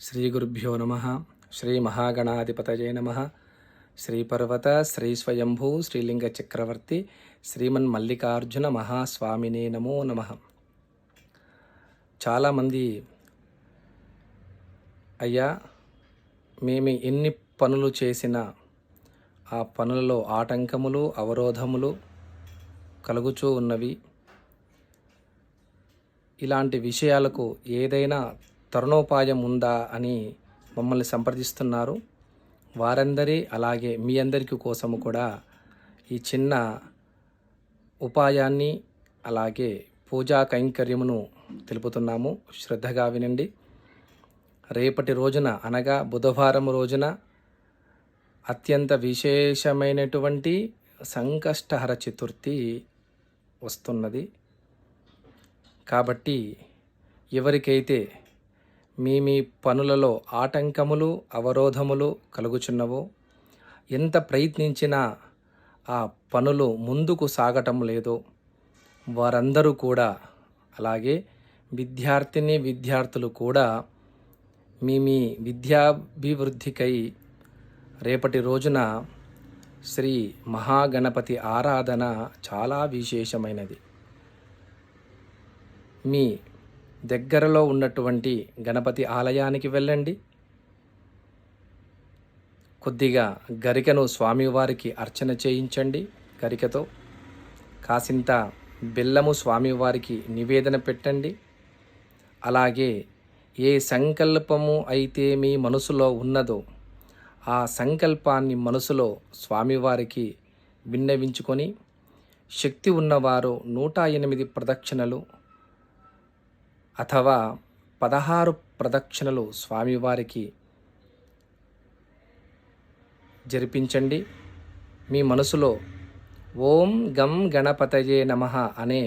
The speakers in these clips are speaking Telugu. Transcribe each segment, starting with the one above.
శ్రీ గురుభ్యో నమ శ్రీ మహాగణాధిపతయే నమ శ్రీపర్వత శ్రీ స్వయంభూ శ్రీలింగ చక్రవర్తి శ్రీమన్ మల్లికార్జున మహాస్వామినే నమో నమ. చాలామంది అయ్యా మేము ఎన్ని పనులు చేసినా ఆ పనులలో ఆటంకములు అవరోధములు కలుగుచూ ఉన్నవి. ఇలాంటి విషయాలకు ఏదైనా తరుణోపాయం ఉందా అని మమ్మల్ని సంప్రదిస్తున్నారు. వారందరి అలాగే మీ అందరికీ కోసము కూడా ఈ చిన్న ఉపాయాన్ని అలాగే పూజా కైంకర్యమును తెలుపుతున్నాము. శ్రద్ధగా వినండి. రేపటి రోజున అనగా బుధవారం రోజున అత్యంత విశేషమైనటువంటి సంకష్టహర చతుర్థి వస్తున్నది. కాబట్టి ఎవరికైతే మీ మీ పనులలో ఆటంకములు అవరోధములు కలుగుచున్నవో. ఎంత ప్రయత్నించినా ఆ పనులు ముందుకు సాగటం లేదో. వారందరూ కూడా అలాగే విద్యార్థిని విద్యార్థులు కూడా మీ మీ విద్యాభివృద్ధికై రేపటి రోజున శ్రీ మహాగణపతి ఆరాధన చాలా విశేషమైనది. మీ దగ్గరలో ఉన్నటువంటి గణపతి ఆలయానికి వెళ్ళండి. కొద్దిగా గరికను స్వామివారికి అర్చన చేయించండి గరికతో. కాసింత బెల్లము స్వామివారికి నివేదన పెట్టండి. అలాగే ఏ సంకల్పము అయితే మీ మనసులో ఉన్నదో ఆ సంకల్పాన్ని మనసులో స్వామివారికి విన్నవించుకొని శక్తి ఉన్నవారు నూట ఎనిమిది ప్రదక్షిణలు అథవా పదహారు ప్రదక్షిణలు స్వామివారికి జరిపించండి. మీ మనసులో ఓం గం గణపతయే నమ అనే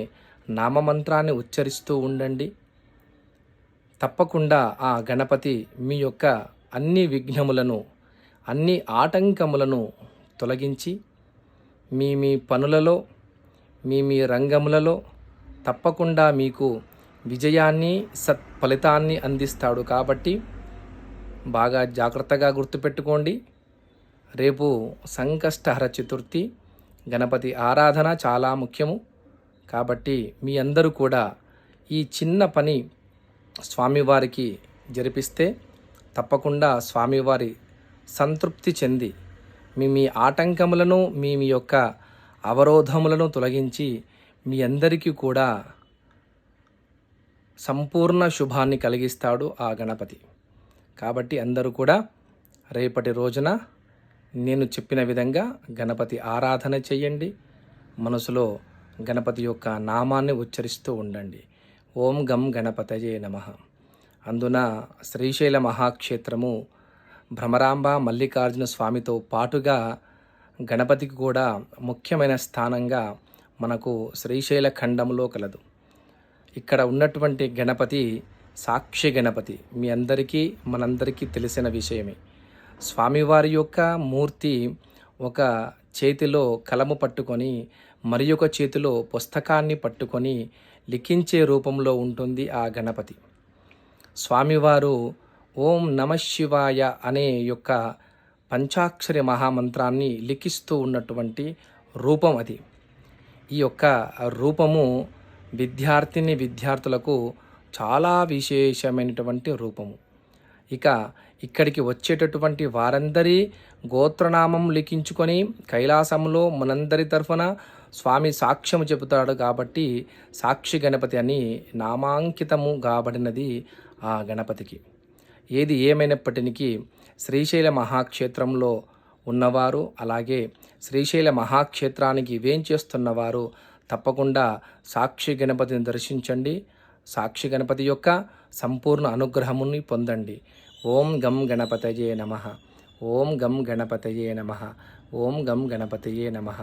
నామమంత్రాన్ని ఉచ్చరిస్తూ ఉండండి. తప్పకుండా ఆ గణపతి మీ యొక్క అన్ని విఘ్నములను అన్ని ఆటంకములను తొలగించి మీ మీ పనులలో మీ మీ రంగములలో తప్పకుండా మీకు విజయాన్ని సత్ ఫలితాన్ని అందిస్తాడు కాబట్టి బాగా జాగ్రత్తగా గుర్తుపెట్టుకోండి. రేపు సంకష్టహర చతుర్థి గణపతి ఆరాధన చాలా ముఖ్యము. కాబట్టి మీ అందరూ కూడా ఈ చిన్న పని స్వామివారికి జరిపిస్తే తప్పకుండా స్వామివారి సంతృప్తి చెంది మీ మీ ఆటంకములను మీ మీ యొక్క అవరోధములను తొలగించి మీ అందరికీ కూడా సంపూర్ణ శుభాన్ని కలిగిస్తాడు ఆ గణపతి. కాబట్టి అందరూ కూడా రేపటి రోజున నేను చెప్పిన విధంగా గణపతి ఆరాధన చేయండి. మనసులో గణపతి యొక్క నామాన్ని ఉచ్చరిస్తూ ఉండండి. ఓం గం గణపతయే నమ. అందున శ్రీశైల మహాక్షేత్రము భ్రమరాంబ మల్లికార్జున స్వామితో పాటుగా గణపతికి కూడా ముఖ్యమైన స్థానంగా మనకు శ్రీశైల ఖండంలో కలదు. ఇక్కడ ఉన్నటువంటి గణపతి సాక్షి గణపతి. మీ అందరికీ మనందరికీ తెలిసిన విషయమే. స్వామివారి యొక్క మూర్తి ఒక చేతిలో కలము పట్టుకొని మరి ఒక చేతిలో పుస్తకాన్ని పట్టుకొని లిఖించే రూపంలో ఉంటుంది ఆ గణపతి. స్వామివారు ఓం నమ శివాయ అనే యొక్క పంచాక్షరి మహామంత్రాన్ని లిఖిస్తూ ఉన్నటువంటి రూపం అది. ఈ యొక్క రూపము విద్యార్థిని విద్యార్థులకు చాలా విశేషమైనటువంటి రూపము. ఇక ఇక్కడికి వచ్చేటటువంటి వారందరి గోత్రనామం లిఖించుకొని కైలాసంలో మనందరి తరఫున స్వామి సాక్ష్యము చెబుతాడు కాబట్టి సాక్షి గణపతి అని నామాంకితము కాబడినది ఆ గణపతికి. ఏది ఏమైనప్పటికీ శ్రీశైల మహాక్షేత్రంలో ఉన్నవారు అలాగే శ్రీశైల మహాక్షేత్రానికి వేంచేస్తున్నవారు తప్పకుండా సాక్షి గణపతిని దర్శించండి. సాక్షి గణపతి యొక్క సంపూర్ణ అనుగ్రహముని పొందండి. ఓం గం గణపతయే నమ. ఓం గం గణపతయే నమ. ఓం గం గణపతయే నమ.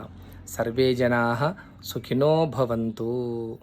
సర్వే జనా సుఖినో భవంతు.